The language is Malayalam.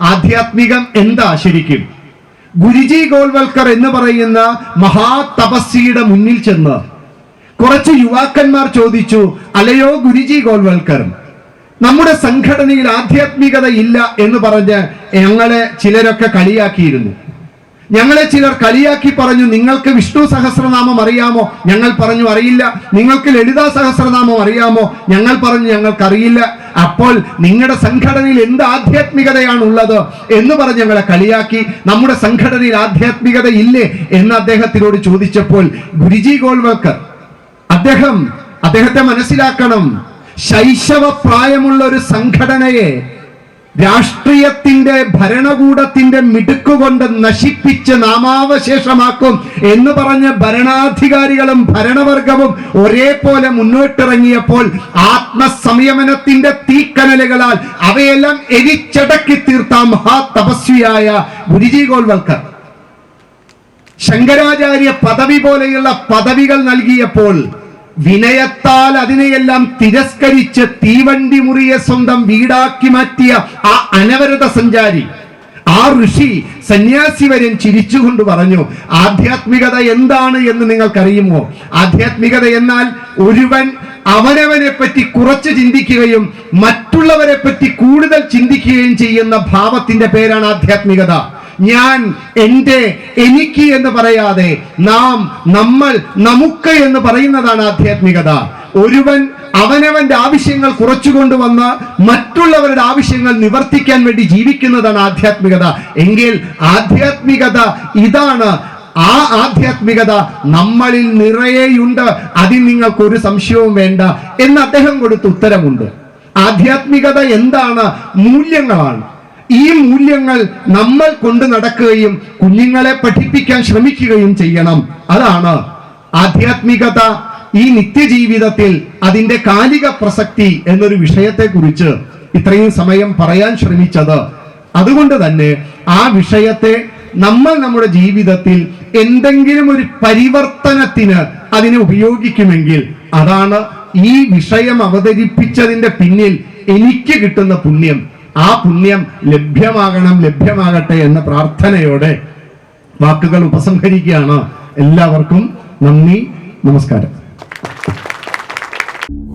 ആധ്യാത്മികം എന്താ ശരിക്കും ഗുരുജി ഗോൾവൽക്കർ എന്ന് പറയുന്ന മഹാതപസ്വിയുടെ മുന്നിൽ ചെന്ന് കുറച്ച് യുവാക്കന്മാർ ചോദിച്ചു അലയോ ഗുരുജി ഗോൾവൽക്കർ നമ്മുടെ സംഘടനയിൽ ആധ്യാത്മികത ഇല്ല എന്ന് പറഞ്ഞ് ഞങ്ങളെ ചിലരൊക്കെ കളിയാക്കിയിരുന്നു. ഞങ്ങളെ ചിലർ കലിയാക്കി പറഞ്ഞു നിങ്ങൾക്ക് വിഷ്ണു സഹസ്രനാമം അറിയാമോ? ഞങ്ങൾ പറഞ്ഞു അറിയില്ല. നിങ്ങൾക്ക് ലളിതാ സഹസ്രനാമം അറിയാമോ? ഞങ്ങൾ പറഞ്ഞു ഞങ്ങൾക്കറിയില്ല. അപ്പോൾ നിങ്ങളുടെ സംഘടനയിൽ എന്ത് ആധ്യാത്മികതയാണ് ഉള്ളത് എന്ന് പറഞ്ഞ് ഞങ്ങളെ കളിയാക്കി. നമ്മുടെ സംഘടനയിൽ ആധ്യാത്മികത ഇല്ലേ? എന്ന് അദ്ദേഹത്തിനോട് ചോദിച്ചപ്പോൾ ഗുരുജി ഗോൾവൽക്കർ അദ്ദേഹം അദ്ദേഹത്തെ മനസ്സിലാക്കണം. ശൈശവ പ്രായമുള്ള ഒരു സംഘടനയെ രാഷ്ട്രീയത്തിന്റെ ഭരണകൂടത്തിന്റെ മിടുക്കുകൊണ്ട് നശിപ്പിച്ച് നാമാവശേഷമാക്കും എന്ന് പറഞ്ഞ് ഭരണാധികാരികളും ഭരണവർഗവും ഒരേപോലെ മുന്നോട്ടിറങ്ങിയപ്പോൾ ആത്മസംയമനത്തിന്റെ തീക്കനലുകളാൽ അവയെല്ലാം എരിച്ചടക്കി തീർത്ത മഹാ തപസ്വിയായ ഗുരുജി ഗോൾവൽക്കർ. ശങ്കരാചാര്യ പദവി പോലെയുള്ള പദവികൾ നൽകിയപ്പോൾ വിനയത്താൽ അതിനെയെല്ലാം തിരസ്കരിച്ച് തീവണ്ടി മുറിയ സ്വന്തം വീടാക്കി മാറ്റിയ ആ അനവരത സഞ്ചാരി ആ ഋഷി സന്യാസി വരെ ചിരിച്ചുകൊണ്ട് പറഞ്ഞു ആധ്യാത്മികത എന്താണ് എന്ന് നിങ്ങൾക്കറിയുമോ? ആധ്യാത്മികത എന്നാൽ ഒരുവൻ അവനവനെ പറ്റി കുറച്ച് ചിന്തിക്കുകയും മറ്റുള്ളവരെ പറ്റി കൂടുതൽ ചിന്തിക്കുകയും ചെയ്യുന്ന ഭാവത്തിന്റെ പേരാണ് ആധ്യാത്മികത. ഞാൻ എന്റെ എനിക്ക് എന്ന് പറയാതെ നാം നമ്മൾ നമുക്ക് എന്ന് പറയുന്നതാണ് ആധ്യാത്മികത. ഒരുവൻ അവനവന്റെ ആവശ്യങ്ങൾ കുറച്ചുകൊണ്ടുവന്ന് മറ്റുള്ളവരുടെ ആവശ്യങ്ങൾ നിവർത്തിക്കാൻ വേണ്ടി ജീവിക്കുന്നതാണ് ആധ്യാത്മികത. എങ്കിൽ ആധ്യാത്മികത ഇതാണ്. ആ ആധ്യാത്മികത നമ്മളിൽ നിറയെയുണ്ട്. അതിൽ നിങ്ങൾക്ക് ഒരു സംശയവും വേണ്ട എന്ന് അദ്ദേഹം കൊടുത്ത ഉത്തരമുണ്ട്. ആധ്യാത്മികത എന്താണ്? മൂല്യങ്ങളാണ്. ഈ മൂല്യങ്ങൾ നമ്മൾ കൊണ്ട് നടക്കുകയും കുഞ്ഞുങ്ങളെ പഠിപ്പിക്കാൻ ശ്രമിക്കുകയും ചെയ്യണം. അതാണ് ആധ്യാത്മികത. ഈ നിത്യജീവിതത്തിൽ അതിന്റെ കാലിക പ്രസക്തി എന്നൊരു വിഷയത്തെ കുറിച്ച് ഇത്രയും സമയം പറയാൻ ശ്രമിച്ചത്. അതുകൊണ്ട് തന്നെ ആ വിഷയത്തെ നമ്മൾ നമ്മുടെ ജീവിതത്തിൽ എന്തെങ്കിലും ഒരു പരിവർത്തനത്തിന് അതിനെ ഉപയോഗിക്കുമെങ്കിൽ അതാണ് ഈ വിഷയം അവതരിപ്പിച്ചതിന്റെ പിന്നിൽ എനിക്ക് കിട്ടുന്ന പുണ്യം. ആ പുണ്യം ലഭ്യമാകണം ലഭ്യമാകട്ടെ എന്ന പ്രാർത്ഥനയോടെ വാക്കുകൾ ഉപസംഹരിക്കുകയാണ്. എല്ലാവർക്കും നന്ദി നമസ്കാരം.